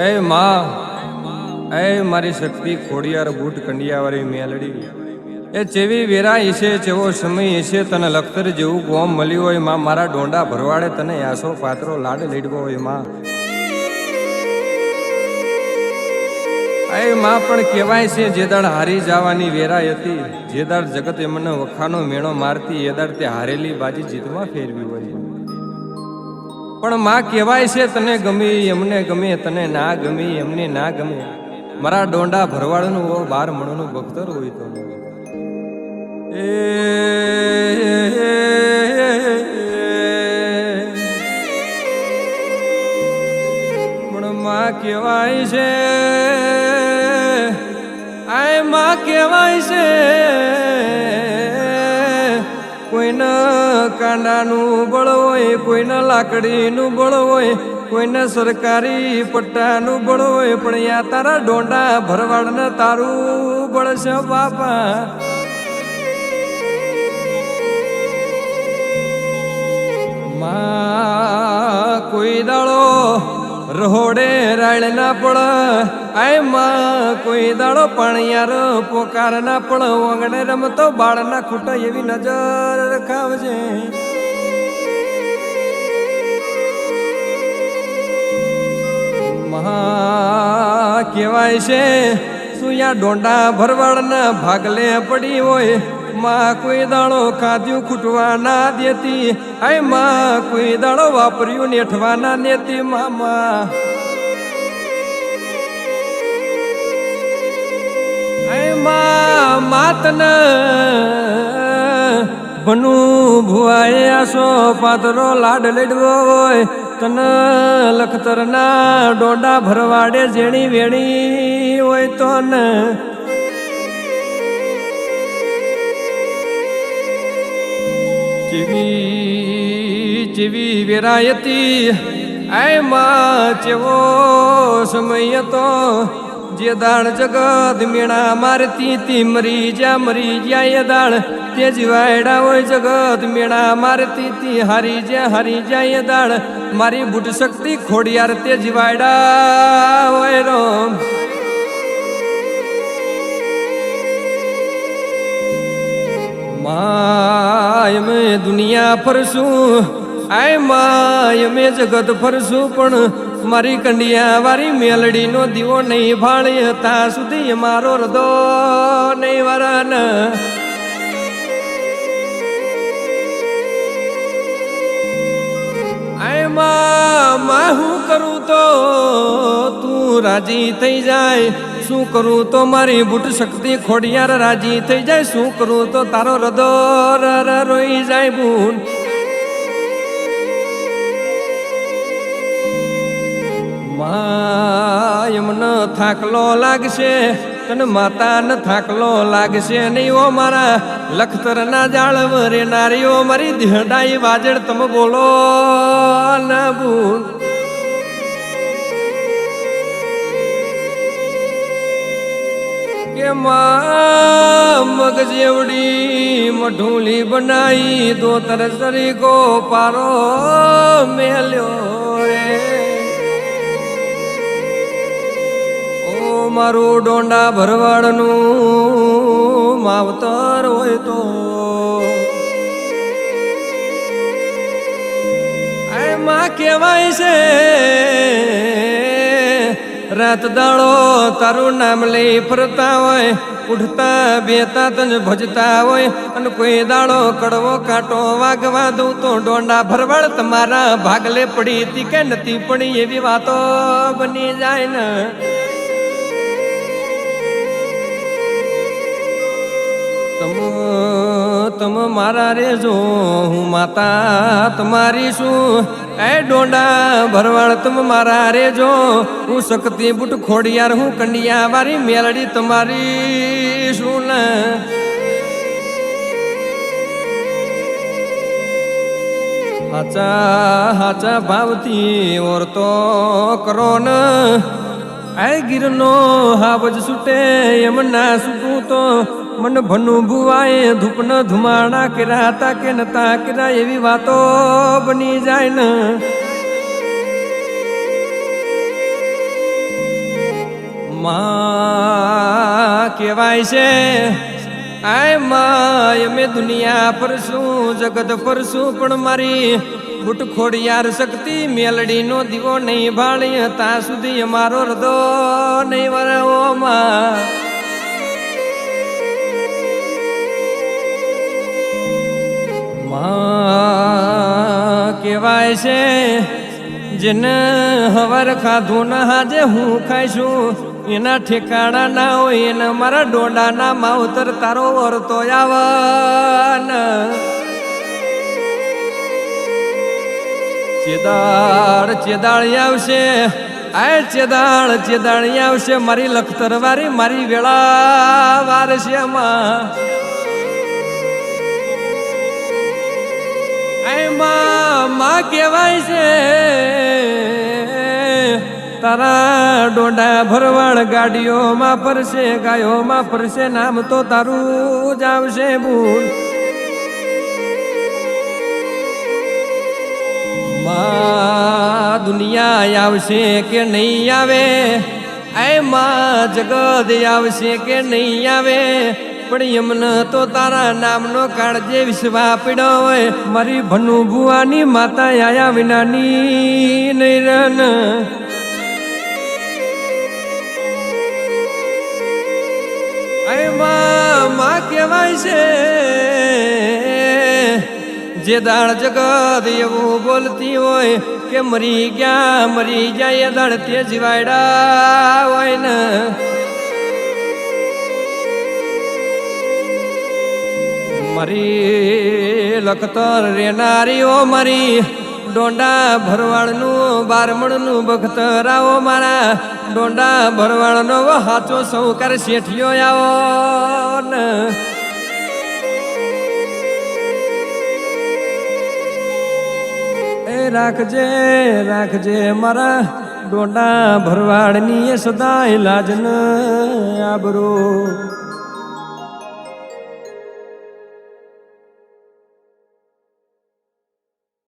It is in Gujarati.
એ માં, એ મારી શક્તિ ખોડિયાર બૂટ કંડિયાવાળી મેલડી. એ જેવી વેરા ઈશે જેવો સમય ઈશે તને લખતર જેવું ગોમ મળ્યું હોય, માં, મારા ડોંડા ભરવાડે તને આસો પાત્રો લાડ લીડવો હોય, માં. એ માં, પણ કહેવાય છે, જે દાડ હારી જવાની વેરાઈ હતી, જે દાડ જગત એમને વખાનો મેળો મારતી, એ દાડ તે હારેલી બાજી જીતમાં ફેરવી હોય. પણ માં કહેવાય છે, તને ગમી, એમને ગમે, તને ના ગમી, એમને ના ગમે. મારા ડોંડા ભરવાડનું હો બાર મણનું ભક્તર હોય તો. એ માં કહેવાય છે, આય, માં કહેવાય છે કોઈના કાંડાનું બળ હોય, કોઈના લાકડીનું બળ હોય, કોઈને સરકારી પટ્ટાનું બળ હોય, પણ યા તારા ડોંડા ભરવાડને તારું બળ છે બાપા. કોઈ દાળો રહોડે રાળ ના પડ આય કોઈ દાડો પાણિયાર પોકાર ના પણ ઓંગણે રમતો બાળ ના ખૂટા એવી નજર રખાવજે. મહા કહેવાય છે, સુયા ડોંડા ભરવાડના ભાગલે પડી હોય. માં કોઈ દાડો ખાધ્યું ખૂટવા ના દેતી. આયમાં કોઈ દાડો વાપર્યું નેઠવા ના દેતી મામા. માતન ભનું ભુવાએ સો પાતરો લાડ લેડવો હોય, તન લખતરના ડોડા ભરવાડે જેણી વેણી હોય તો ને ચીવી ચીવી વેરાયતી આયમાં ચેવો સમય તો જે દાણ જગત મીણા મારતી તી મરી જ્યાં મરી જ્યાં એ દાણ. તે જીવાયડા હોય જગત મીણા મારતી તી, હારી જ્યાં હારી જ્યાં એ દાણ. મારી બુટ શક્તિ ખોડિયાર તે જીવાયડા હોય રોમ. માય મેં દુનિયા ફરશું આય માય મેં જગત ફરશું પણ મારી કંડિયા વારી મેલડીનો દીવો નહીં ભાળી હતા સુધી મારો રદો નહીં વરાનમાં હું કરું તો તું રાજી થઈ જાય, શું કરું તો મારી બુટ શક્તિ ખોડિયાર રાજી થઈ જાય, શું કરું તો તારો ર રોઈ જાય બુન. માય મને થાકલો લાગશે, તને માતાને થાકલો લાગશે નહીં ઓ મારા. લખતરના જાળવ રે નારીઓ, મારી દેહડાઈ વાજળ તમે બોલો, ના બુન કે મગ મગજેવડી મઢુલી બનાઈ, દોતર સરી ગો પારો મેલ્યો રે. મારું ડોંડા ભરવાડનું માવતર હોય તો. માં કહેવાય છે, રાત દાડો તારું નામ લઈ ફરતા હોય, ઉઠતા, બેતા તને ભજતા હોય, અને કોઈ દાડો કડવો કાંટો વાગવા દઉં તો ડોંડા ભરવાડ તમારા ભાગલે પડી હતી કે નથી? પણ એવી વાતો બની જાય ને. તમ તમ મારા રેજો, હું માતા તમારી શું એ ડોંડા ભરવાળ તમ મારા રેજો, હું શક્તિ બુટ ખોડિયાર, હું કંડિયા વારી મેલડી તમારી શું હાચા હાચા ભાવથી ઓરતો કરો ને. આ ગીરનો હાવજ છૂટે એમ ના છૂટું તો. મન ભનું ભુવાએ ધૂપન ધુમાડા કર્યા કે નતા કર્યા એવી વાતો બની જાય ને. માં કહેવાય છે, આયમાં અમે દુનિયા પર શું, જગત પર શું, પણ મારી બુટ ખોડિયાર શક્તિ મેલડીનો દીવો નહીં ભાળી ત્યાં સુધી અમારો હૃદય નહીં વરવો માં. માં કહેવાય છે, જેને હવાર ખાધું ના હાજે હું ખાઈશું. એના ઠેકાણા ના હોય એને મારા ડોડાના માવતર તારો વરતો આવન. ચેદાળ, ચેદાળી આવશે. આ ચેદાળ, ચેદાળી આવશે. મારી લખતર વારી મારી વેળા માં એમાં માં કહેવાય છે, તારા ડોડા ભરવાડ ગાડીઓમાં ફરશે, ગાયોમાં ફરશે, નામ તો તારું જ આવશે, ભૂલ. માં દુનિયા આવશે કે નહીં આવે? એમાં જગત આવશે કે નહીં આવે? પણ એમને તો તારા નામનો કાળજે વિશ્વા પીડો હોય. મારી ભનુ ભુવાની માતા આયા વિનાની નહીં રનમાં કહેવાય છે જે દાળ જગત એવું બોલતી હોય કે મરી ગયા, મરી જાય, એ દાળ તે જીવાયડા હોય ને. મરી લખતર રેનારીઓ મરી, ડોંડા ભરવાડનું, બારમણનું બખતરાઓ મારા, ડોંડા ભરવાડનો હાચો સૌકાર શેઠિયો આવો ને. રાખજે રાખજે મારા ડોડા ભરવાડની સદાય લાજન આબરો.